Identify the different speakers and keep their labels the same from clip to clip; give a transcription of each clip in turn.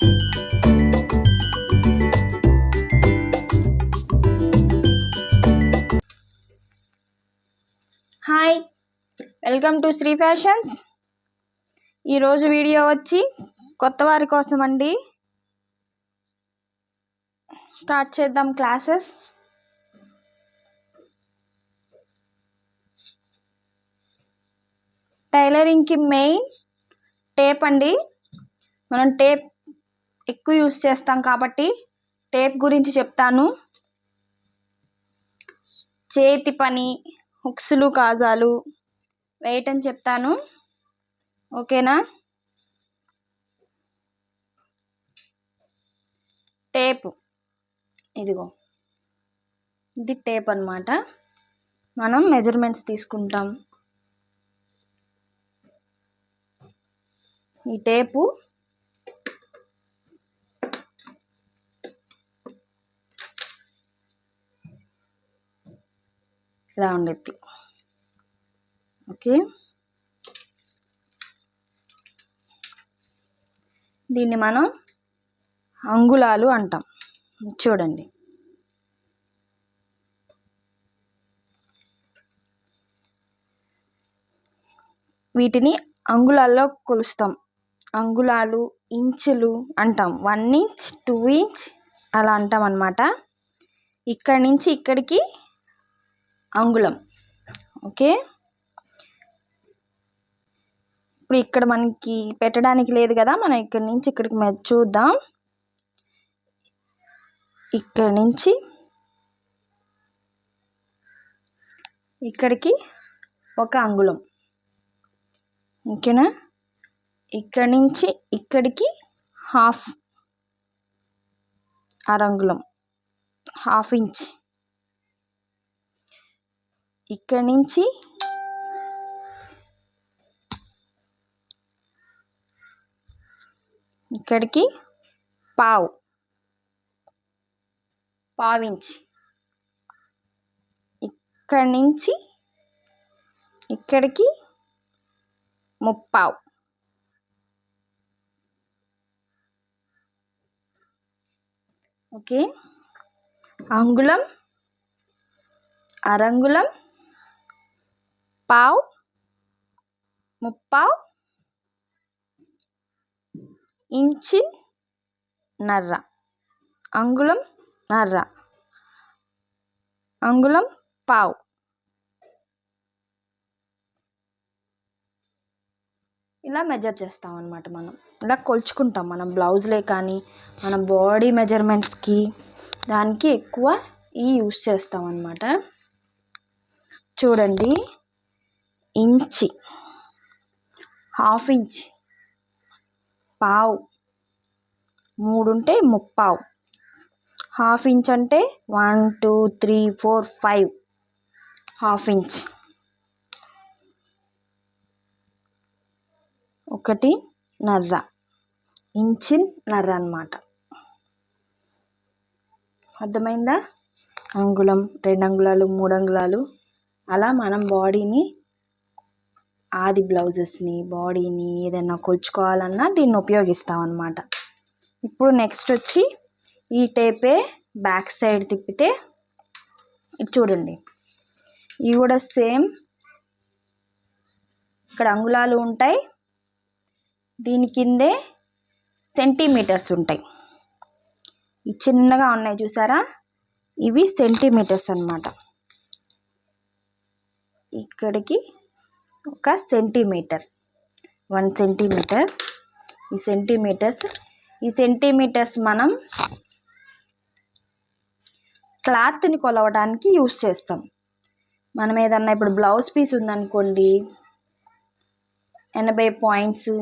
Speaker 1: Hi welcome to Sri fashions ఈరోజు video వచ్చి కొత్త వారి కోసం అండి. స్టార్ట్ చేద్దాం క్లాసెస్ టైలరింగ్కి మెయిన్ టేప్ అండి. మనం టేప్ ఎక్కువ యూస్ చేస్తాం కాబట్టి టేప్ గురించి చెప్తాను. చేతి పని హుక్స్లు కాజాలు వేయటం చెప్తాను. ఓకేనా? టేపు. ఇదిగో. ఇది టేప్ అనమాట మనం మెజర్మెంట్స్ తీసుకుంటాం. ఈ టేపు ఇలా ఉండేది ఓకే. దీన్ని మనం అంగుళాలు అంటాం. చూడండి. వీటిని అంగుళాల్లో కొలుస్తాం. అంగుళాలు ఇంచులు అంటాం. వన్ ఇంచ్ టూ ఇంచ్ అలా అంటాం అన్నమాట. ఇక్కడి నుంచి ఇక్కడికి అంగుళం. ఓకే? ఇప్పుడు ఇక్కడ మనకి పెట్టడానికి లేదు కదా మనం ఇక్కడి నుంచి ఇక్కడికి చూద్దాం. ఇక్కడ నుంచి ఇక్కడికి ఒక అంగుళం. ఓకేనా? ఇక్కడి నుంచి ఇక్కడికి హాఫ్ అరంగుళం. Half inch. ఇక్కడి నుంచి ఇక్కడికి పావు. పావించ్. ఇక్కడి నుంచి ఇక్కడికి ముప్పావు. ఓకే. అంగుళం అరంగుళం పావు ముప్పావు ఇంచి నర్ర అంగుళం నర్ర అంగుళం పావు ఇలా మెజర్ చేస్తాం అన్నమాట మనం. ఇలా కొలుచుకుంటాం మనం బ్లౌజ్లే కానీ మన బాడీ మెజర్మెంట్స్కి దానికి ఎక్కువ ఈ యూస్ చేస్తాం అన్నమాట. చూడండి. ఇంచ్. Half inch. పావు. మూడు ఉంటే ముప్పావు. హాఫ్ ఇంచ్ అంటే one two three four five. Half inch. ఒకటి నర్ర. ఇంచి నర్ర అన్నమాట. అర్థమైందా? అంగుళం రెండు అంగుళాలు మూడు అంగుళాలు. అలా మనం బాడీని ఆది బ్లౌజెస్ని బాడీని ఏదైనా కొలుచుకోవాలన్నా దీన్ని ఉపయోగిస్తాం అనమాట ఇప్పుడు నెక్స్ట్ వచ్చి ఈ టేపే బ్యాక్ సైడ్ తిప్పితే ఇది చూడండి. ఇవి కూడా సేమ్ ఇక్కడ అంగుళాలు ఉంటాయి. దీని కిందే సెంటీమీటర్స్ ఉంటాయి. ఈ చిన్నగా ఉన్నాయి చూసారా? ఇవి సెంటీమీటర్స్ అనమాట ఇక్కడికి ఒక సెంటీమీటర్ వన్ సెంటీమీటర్ ఈ సెంటీమీటర్స్ ఈ సెంటీమీటర్స్ మనం క్లాత్ని కొలవడానికి యూస్ చేస్తాం. మనం ఏదన్నా ఇప్పుడు బ్లౌజ్ పీస్ ఉందనుకోండి ఎనభై పాయింట్స్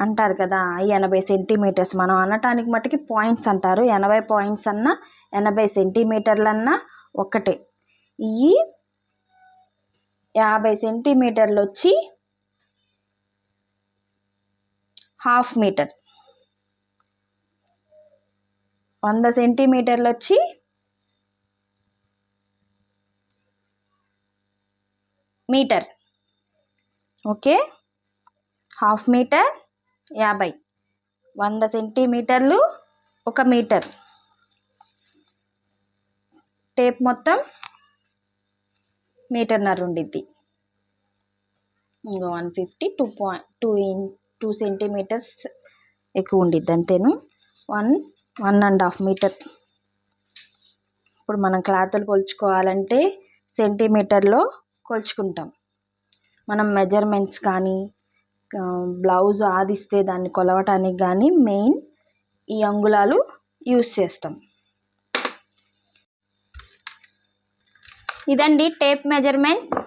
Speaker 1: అంటారు కదా ఎనభై సెంటీమీటర్స్ మనం అనటానికి మట్టుకి పాయింట్స్ అంటారు. ఎనభై పాయింట్స్ అన్నా ఎనభై సెంటీమీటర్లన్నా ఒకటే. ఒక్కటే ఈ యాభై సెంటీమీటర్లు వచ్చి హాఫ్ మీటర్. వంద సెంటీమీటర్లు వచ్చి మీటర్. ఓకే? హాఫ్ మీటర్ యాభై. వంద సెంటీమీటర్లు ఒక మీటర్. టేప్ మొత్తం మీటర్నర ఉండిద్ది. ఇంకా one fifty two point two in two centimetres ఎక్కువ ఉండిద్ది అంతేను. One one and half metre ఇప్పుడు మనం క్లాత్లు కొలుచుకోవాలంటే సెంటీమీటర్లో కొలుచుకుంటాం. మనం మెజర్మెంట్స్ కానీ బ్లౌజ్ ఆదిస్తే దాన్ని కొలవటానికి కానీ మెయిన్ ఈ అంగుళాలు యూస్ చేస్తాం. ఇదండి టేప్ మెజర్మెంట్స్.